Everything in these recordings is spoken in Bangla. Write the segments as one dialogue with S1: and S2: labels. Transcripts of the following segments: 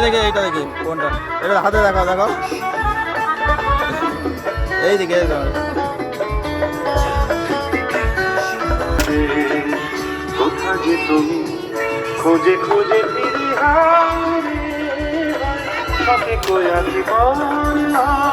S1: দেখে, দেখি, এইটা দেখি, কোনটা? এটা হাতে দেখাও দেখাও। এই দিকে
S2: খোঁজে খোঁজে ফিরি হারে কোয়া জীবন না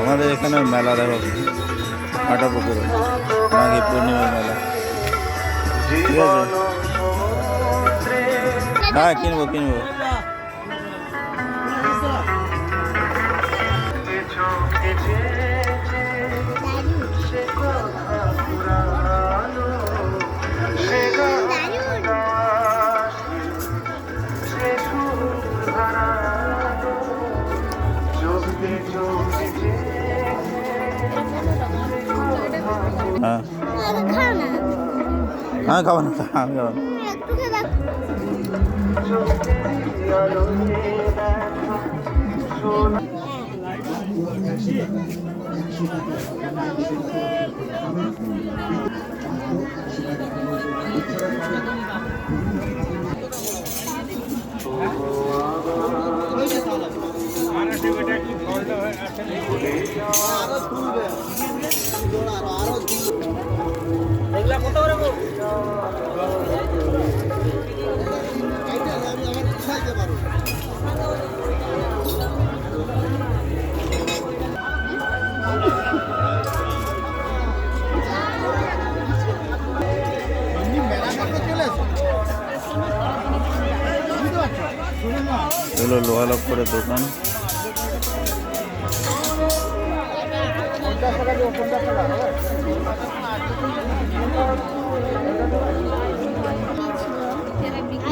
S1: আমাদের এখানে মেলা দেখো আটা পুকুরে মাঘে পূর্ণিমার মেলা। ঠিক আছে? হ্যাঁ কিনবো কিনবো। হ্যাঁ হ্যাঁ খাব না আমি খাব না। এগুলো লোহা লক্করের দোকান।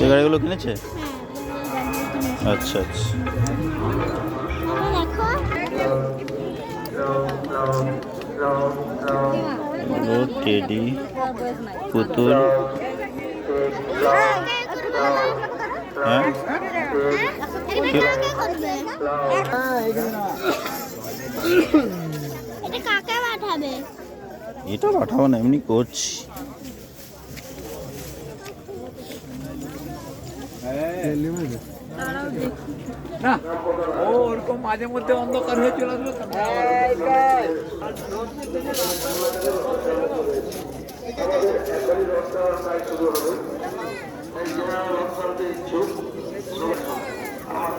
S1: এই গাড়িগুলো কিনেছে? আচ্ছা আচ্ছা। টেডি পুতুল। হ্যাঁ?
S3: এটা কাকে পাঠাবে
S1: না এমনি করছি
S4: না ও ওরকম মাঝে মধ্যে অন্ধকার হয়ে চলে আসলো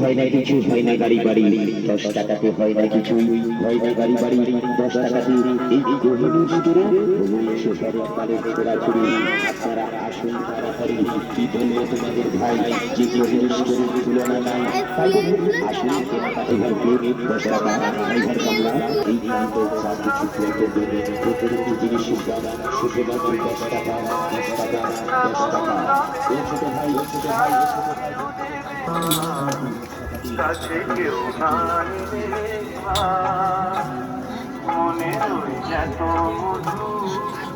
S5: হয় না কিছু হয় না গাড়ি বাড়ি। দশ টাকাতে হয় না কিছু, হয় না গাড়ি বাড়ি। দশ টাকাতে এই গহিনীর ভিতরে আপনারা আসুন কি তোমাদের ভাই? যে তুলনা নাই আসুন ঘরকে দশ টাকা বাংলা। এই কিছু দেবে দশ টাকা দশ টাকা দশ টাকা। ছোট ভাই ছোট ভাই ছোট ভাই।
S2: কাছে কেউ মা। মনে রই এত মধু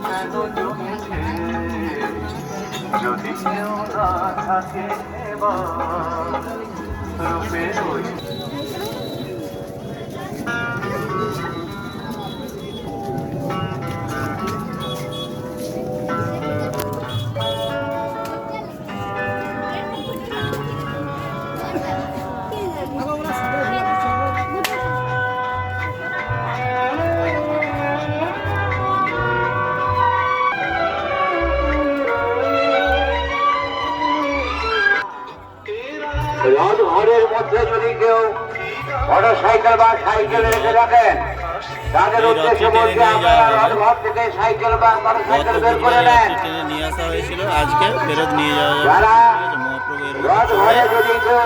S2: কেন জমেছে যদি কেউ না থাকে রূপে রই মধ্যে যদি কেউ
S6: মোটর সাইকেল বা সাইকেল রেখে রাখেন তাদের উদ্দেশ্যে বলছি আপনারা। ঘর থেকে সাইকেল বা মোটর
S1: গত
S6: সাইকেল বের করে নেন।
S1: নিয়ে আসা হয়েছিল। আজকে ফেরত নিয়ে যাওয়া
S6: যারা রথ ঘরে যদি কেউ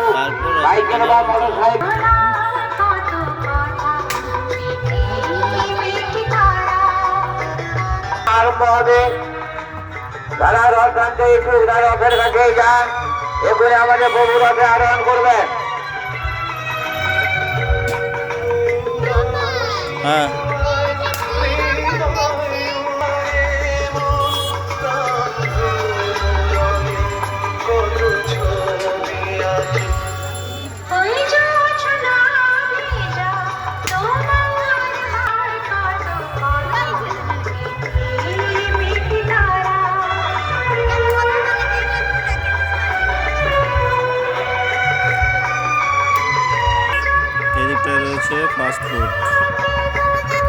S6: সাইকেল বা
S1: নিয়ে
S6: মোটর সাইকেল আরম্ভ হবে। যারা রথ টানতে ইচ্ছুক রথের কাছে যান। এগুলি আমাদের প্রভু রথে আরোহণ করবেন।
S1: হ্যাঁ রয়েছে ফাস্ট ফুড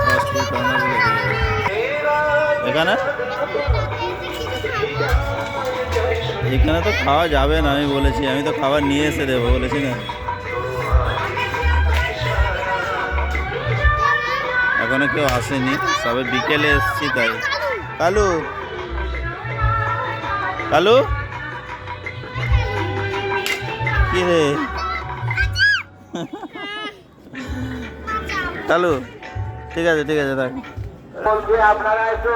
S1: ফাস্ট ফুড কর্নারগুলো এখানে? এখানে তো খাওয়া যাবে না, আমি বলেছি। আমি তো খাবার নিয়ে এসে দেবো, বলেছি না। এখনও কেউ আসেনি। সবে বিকেলে এসছি, তাই। কালু? কালু? কি রে? কালু ঠিক আছে ঠিক আছে থাক।
S6: আপনারা একটু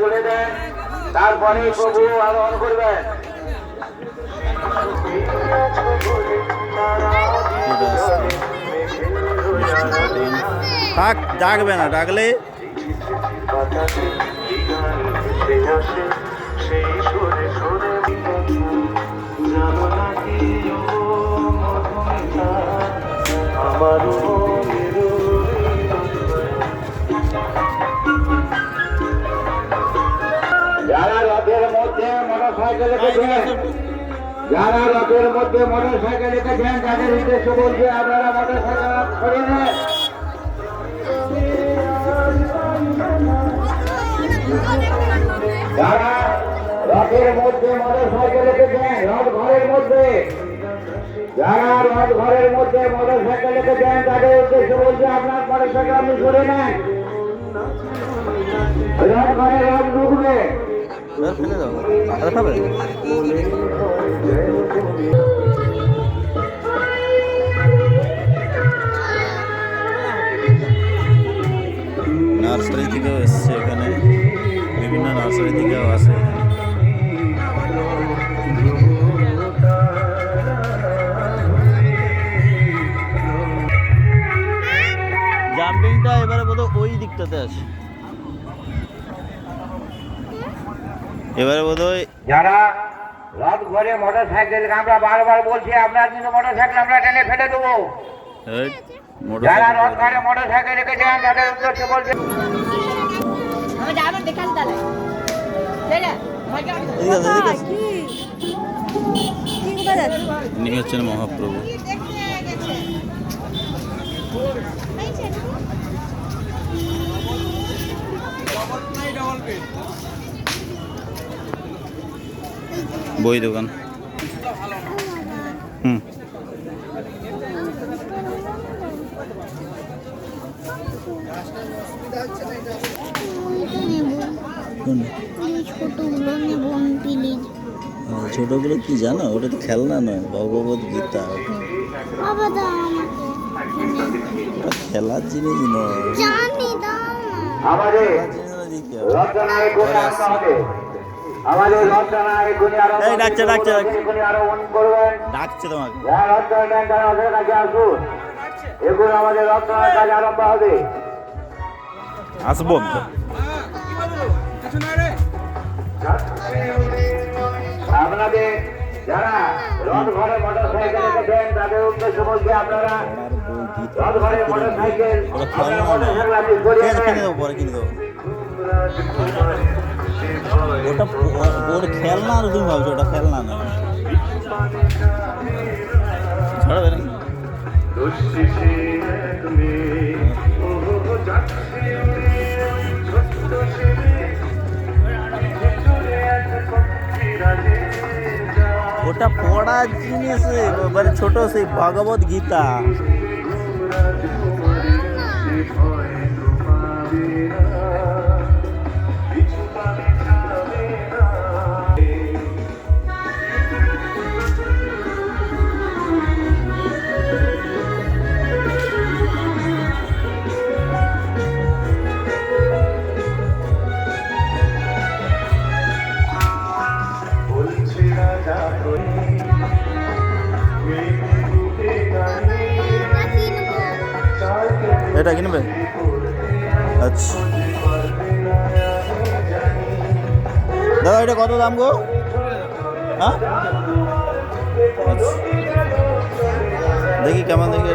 S6: ধরে দেন তারপরে প্রভু আরোহণ করবেন।
S1: থাক ডাকবে না ডাকলে
S6: যারা রথের মধ্যে মোটর সাইকেল রেখেছেন যারা রথের মধ্যে মোটর সাইকেল রেখেছেন তাদের উদ্দেশ্য বলছে আপনারা মোটর সাইকেল যারা রথের মধ্যে মোটর সাইকেল রেখেছেন রথ ঘরের মধ্যে যারা রথ ঘরের মধ্যে মোটর সাইকেল রেখেছেন তাদের উদ্দেশ্য বলছে আপনার মোটর সাইকেল আপনি সরে নেন। রথ ঘরে রথ ঢুকবে।
S1: নার্সারি থেকেও এসছে এখানে। বিভিন্ন নার্সারি থেকেও আসে দিকটাতে আছে এবারে বোধহয়
S6: যারা রথ ঘরে মোটর সাইকেল আমরা বারবার বলছি আপনার কিন্তু মোটর সাইকেল আমরা টেনে ফেলে দেবো। যারা রথ ঘরে মোটর সাইকেল রেখেছেন তাদের উদ্দেশ্যে বলছে
S1: হচ্ছেন মহাপ্রভু। বই দোকান। হুম?
S3: ছোটগুলো নেব। প্লিজ
S1: আহ, ছোটগুলো কি জানো? ওটা তো খেলনা নয় ভগবত গীতা।
S3: বাবা দাও আমাকে।
S1: ওটা খেলার জিনিস নয়। দিতে হবে। এই, ডাকছে, ডাকছে, ডাকছে। তোমাকে আসব
S6: আপনাদের যারা রথ ঘরে মোটর সাইকেল রেখেছেন তাদের উদ্দেশ্য বলছে আপনারা রথ ঘরে মোটর সাইকেল আপনারা মোটর সাইকেল
S1: ওটা ওর খেলনা আর তুমি ভাবছ, ওটা খেলনা না? ছাড়বে নাকি? ওটা একটা পড়া জিনিস মানে ছোট সেই ভগবত গীতা। এটা কিনবে আচ্ছা। দাদা এটা কত দাম গো? হ্যাঁ? আচ্ছা। দেখি কেমন দেখি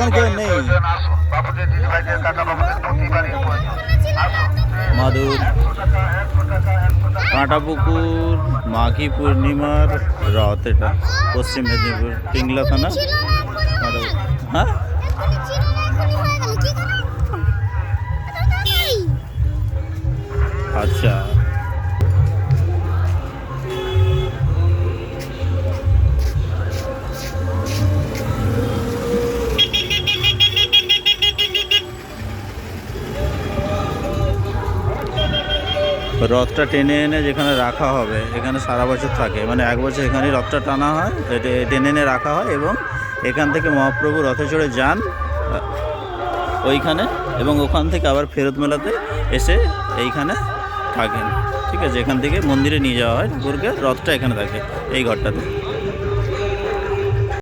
S1: এখন কেউ নেই। মাদুর, কাঁটাপুকুর মাঘী পূর্ণিমার রথ এটা, পশ্চিম মেদিনীপুর পিংলা থানা মাধব- হ্যাঁ? আচ্ছা। রথটা টেনে এনে যেখানে রাখা হবে, এখানে সারা বছর থাকে। মানে এক বছর এখানেই রথটা টানা হয়, টেনে এনে রাখা হয় এবং এখান থেকে মহাপ্রভু রথে চড়ে যান ওইখানে এবং ওখান থেকে আবার ফেরত মেলাতে এসে এইখানে থাকেন। ঠিক আছে, এখান থেকে মন্দিরে নিয়ে যাওয়া হয় ঠাকুরকে, রথটা এখানে থাকে, এই ঘরটাতে।